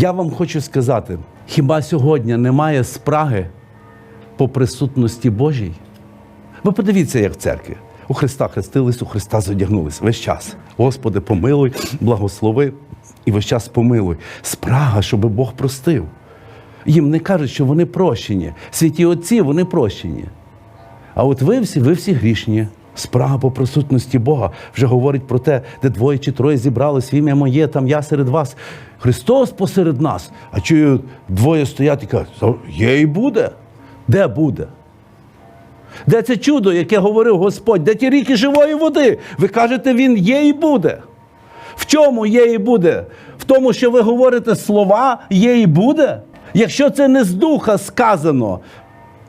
Я вам хочу сказати: хіба сьогодні немає спраги по присутності Божій? Ви подивіться, як в церкві. У Христа хрестились, у Христа задягнулись весь час. Господи, помилуй, благослови і весь час помилуй. Спрага, щоб Бог простив. Їм не кажуть, що вони прощені. Святі отці, вони прощені. А от ви всі, ви всі грішні. Спрага по присутності Бога вже говорить про те, де двоє чи троє зібрались в ім'я моє, там я серед вас. Христос посеред нас. А чую, двоє стоять і кажуть, є і буде. Де буде? Де це чудо, яке говорив Господь? Де ті ріки живої води? Ви кажете, він є і буде. В чому є і буде? В тому, що ви говорите слова є і буде? Якщо це не з духа сказано,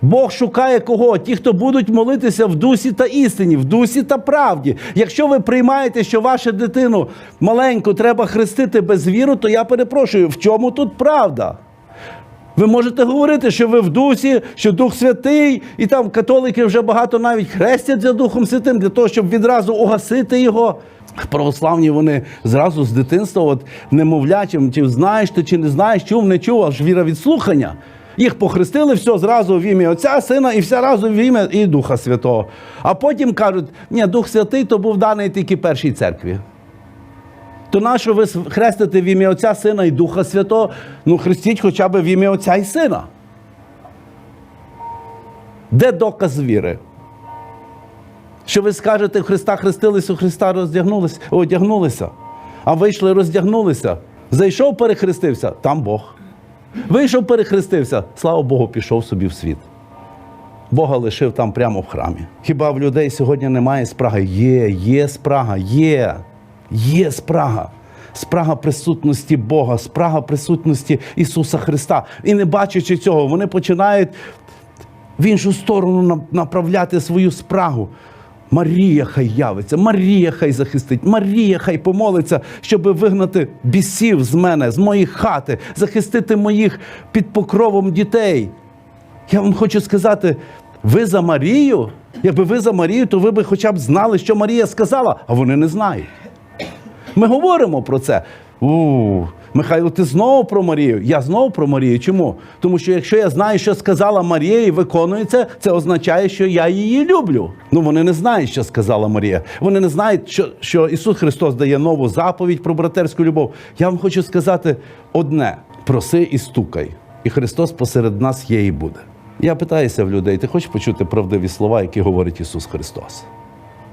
Бог шукає кого? Ті, хто будуть молитися в дусі та істині, в дусі та правді. Якщо ви приймаєте, що вашу дитину маленьку треба хрестити без віру, то я перепрошую, в чому тут правда? Ви можете говорити, що ви в дусі, що Дух Святий, і там католики вже багато навіть хрестять за Духом Святим для того, щоб відразу угасити його. Православні вони зразу з дитинства, от немовлячим, чи знаєш ти, чи не знаєш, чув, не чув, аж віра від слухання. Їх похрестили все зразу в ім'я Отця, Сина і все разу в ім'я і Духа Святого. А потім кажуть, ні, Дух Святий то був даний тільки першій церкві. То нащо ви хрестите в ім'я Отця, Сина і Духа Святого? Ну, хрестіть хоча б в ім'я Отця і Сина. Де доказ віри? Що ви скажете, Христа хрестились, у Христа роздягнулися, одягнулися, а вийшли, роздягнулися. Зайшов, перехрестився, там Бог. Вийшов, перехрестився, слава Богу, пішов собі в світ. Бога лишив там прямо в храмі. Хіба в людей сьогодні немає спраги? Є, є спрага, є, є спрага. Спрага присутності Бога, спрага присутності Ісуса Христа. І не бачачи цього, вони починають в іншу сторону направляти свою спрагу. Марія хай явиться, Марія хай захистить, Марія хай помолиться, щоб вигнати бісів з мене, з моєї хати, захистити моїх під покровом дітей. Я вам хочу сказати, ви за Марію? Якби ви за Марію, то ви би хоча б знали, що Марія сказала, а вони не знають. Ми говоримо про це. У, Михайло, ти знову про Марію? Я знову про Марію. Чому? Тому що якщо я знаю, що сказала Марія і виконую це, це означає, що я її люблю. Ну вони не знають, що сказала Марія. Вони не знають, що, що Ісус Христос дає нову заповідь про братерську любов. Я вам хочу сказати одне: проси і стукай. І Христос посеред нас є і буде. Я питаюся в людей: ти хочеш почути правдиві слова, які говорить Ісус Христос?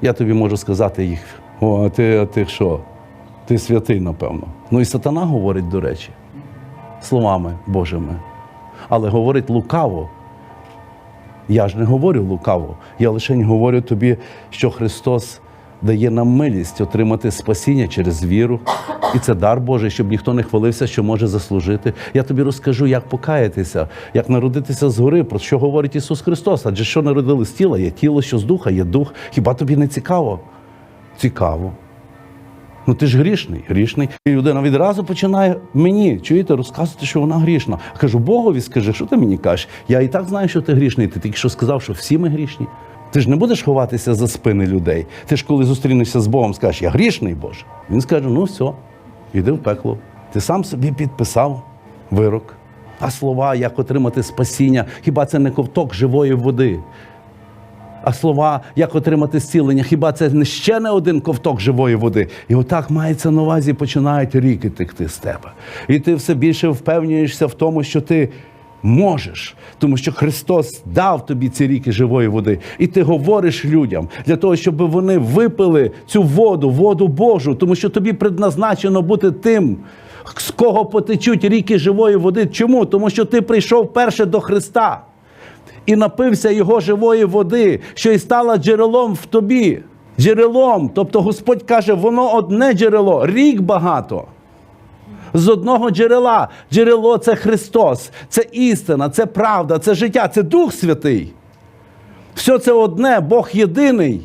Я тобі можу сказати їх. О, а ти, а ти що? Ти святий, напевно. Ну і сатана говорить, до речі, словами Божими. Але говорить лукаво. Я ж не говорю лукаво. Я лише говорю тобі, що Христос дає нам милість отримати спасіння через віру. І це дар Божий, щоб ніхто не хвалився, що може заслужити. Я тобі розкажу, як покаятися, як народитися згори, про що говорить Ісус Христос. Адже що народили з тіла, є тіло, що з духа, є дух. Хіба тобі не цікаво? Цікаво. Ну ти ж грішний, грішний. І людина відразу починає мені, чуєте, розказувати, що вона грішна. Кажу, Богові скажи, що ти мені кажеш? Я і так знаю, що ти грішний. Ти тільки що сказав, що всі ми грішні. Ти ж не будеш ховатися за спини людей. Ти ж коли зустрінешся з Богом, скажеш, я грішний Боже. Він скаже: ну все, іди в пекло. Ти сам собі підписав вирок. А слова, як отримати спасіння, хіба це не ковток живої води? А слова, як отримати зцілення, хіба це не ще не один ковток живої води? І отак мається на увазі, починають ріки текти з тебе. І ти все більше впевнюєшся в тому, що ти можеш, тому що Христос дав тобі ці ріки живої води. І ти говориш людям для того, щоб вони випили цю воду, воду Божу, тому що тобі предназначено бути тим. З кого потечуть ріки живої води? Чому? Тому що ти прийшов перше до Христа і напився його живої води, що й стала джерелом в тобі. Джерелом. Тобто Господь каже, воно одне джерело, рік багато. З одного джерела. Джерело це Христос, це істина, це правда, це життя, це Дух Святий. Все це одне, Бог єдиний.